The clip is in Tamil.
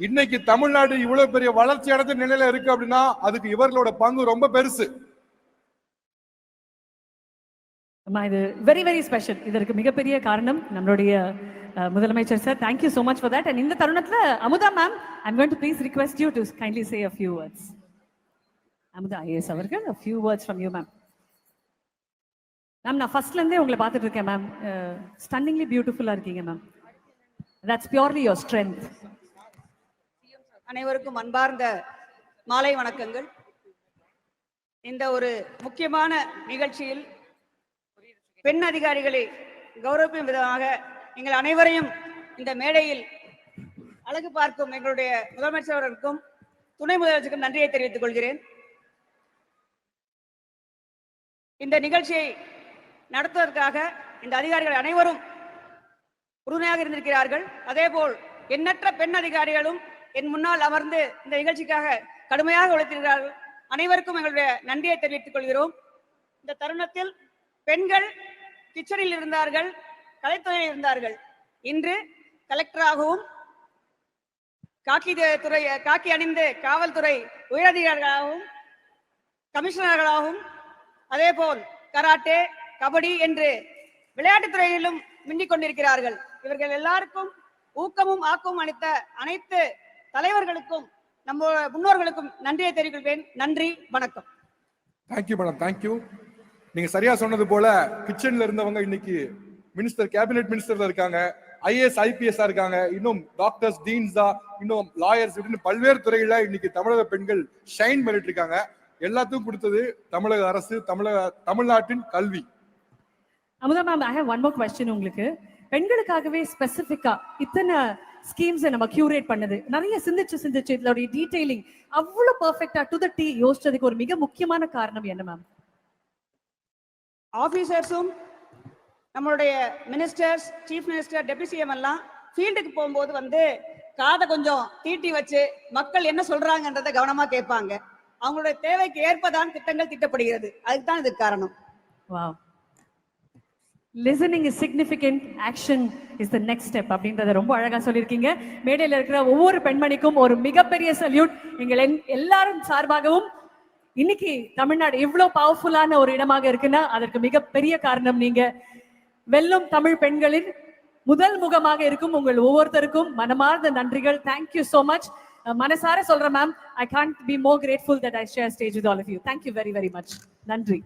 இன்னைக்கு தமிழ்நாடு இவ்வளவு பெரிய வளர்ச்சி அடைந்த நிலையில இருக்கு அப்படின்னா அதுக்கு இவர்களோட பங்கு ரொம்ப பெருசு. இது வெரி வெரி ஸ்பெஷல் இதற்கு மிகப்பெரிய காரணம் நம்மளுடைய முதலமைச்சர் sir. Thank you so much for that and இந்த தருணத்துல Amudha ma'am I'm going to please request you to kindly say a few words Amudha IAS அவர்கள் a few words from you ma'am ma'am நான் ஃபர்ஸ்ட்ல இருந்தே உங்களை பார்த்துட்டு இருக்கேன் மேம் ஸ்டன்னிங்லி பியூட்டிஃபுல்லா இருக்கீங்க ma'am that's purely your strength அனைவருக்கும் அன்பார்ந்த மாலை வணக்கங்கள். இந்த ஒரு முக்கியமான நிகழ்ச்சியில் பெண் அதிகாரிகளை கௌரவிக்கும் விதமாக நீங்கள் அனைவரையும் இந்த மேடையில் அழகு பார்க்கும் எங்களுடைய முதலமைச்சர் அவர்களுக்கும் துணை முதலமைச்சருக்கும் நன்றியை தெரிவித்துக் கொள்கிறேன். இந்த நிகழ்ச்சியை நடத்துவதற்காக இந்த அதிகாரிகள் அனைவரும் உறுதுணையாக இருந்திருக்கிறார்கள். அதேபோல் எண்ணற்ற பெண் அதிகாரிகளும் என் முன்னால் அமர்ந்து இந்த நிகழ்ச்சிக்காக கடுமையாக உழைத்திருக்கிறார்கள். அனைவருக்கும் எங்களுடைய நன்றியை தெரிவித்துக் கொள்கிறோம். இந்த தருணத்தில் பெண்கள் கிச்சனில் இருந்தார்கள் கலைத்துறையில் இருந்தார்கள். இன்று கலெக்டராகவும் காக்கி துறை காக்கி அணிந்து காவல்துறை உயரதிகாரிகளாகவும் கமிஷனர்களாகவும் அதேபோல் கராட்டே கபடி என்று விளையாட்டுத் துறையிலும் மின்னிக் கொண்டிருக்கிறார்கள். இவர்கள் எல்லாருக்கும் ஊக்கமும் ஆக்கமும் அளித்த அனைத்து தலைவர்களுக்கும் நம்ம முன்னோர்களுக்கும் நன்றியை தெரிவிக்கிறேன். நன்றி வணக்கம். தேங்க்யூ மேடம் தேங்க்யூ நீங்க சரியா சொன்னது போல கிச்சன்ல இருந்தவங்க இன்னைக்கு மினிஸ்டர் கேபினெட் மினிஸ்டர்ல இருக்காங்க. ஐஏஎஸ் ஐபிஎஸ் இருக்காங்க. இன்னும் டாக்டர்ஸ் டீன்ஸா இன்னும் லாயர்ஸ் இப்படின்னு பல்வேறு துறையில இன்னைக்கு தமிழக பெண்கள் ஷைன் பண்ணிட்டு இருக்காங்க. எல்லாத்துக்கும் கொடுத்தது தமிழக அரசு தமிழக தமிழ்நாட்டின் கல்வி. Amudha ma'am I have one more question உங்களுக்கு. பெண்களுக்காகவே ஸ்பெசிஃபிக்கா இத்தனை ஸ்கீம்ஸை நம்ம கியூரேட் பண்ணது. நிறைய சிந்திச்சு சிந்திச்சு இதோடைய டீடைலிங் அவ்வளவு பெர்ஃபெக்டா டு த டீ யோசிச்சதுக்கு ஒரு மிக முக்கியமான காரணம் என்ன மேம் ஆபீசர்ஸும் நம்மளுடைய ministers chief minister deputy CM எல்லாம் ஃபீல்டுக்கு போகும்போது வந்து காதை கொஞ்சம் தீட்டி வச்சு மக்கள் என்ன சொல்றாங்கன்றதை கவனமா கேட்பாங்க. அவங்களுடைய தேவைக்கு ஏற்பதான் திட்டங்கள் திட்டப்படுகிறது. அதுக்கு தான் இதுக்கு காரணம். Wow listening is significant action is the next step அப்படின்றத ரொம்ப அழகா சொல்லியிருக்கீங்க. மேடையில் இருக்கிற ஒவ்வொரு பெண்மணிக்கும் ஒரு மிகப்பெரிய சல்யூட் எங்கள் என்- எல்லாரும் சார்பாகவும் இன்னைக்கு தமிழ்நாடு இவ்வளோ பவர்ஃபுல்லான ஒரு இடமாக இருக்குன்னா அதற்கு மிகப்பெரிய காரணம் நீங்க. வெல்லும் தமிழ் பெண்களின் முதல் முகமாக இருக்கும் உங்கள் ஒவ்வொருத்தருக்கும் மனமார்ந்த நன்றிகள். தேங்க்யூ ஸோ மச் மனசார சொல்றேன் ma'am I can't be more grateful that I share stage with all of you thank you very very much நன்றி.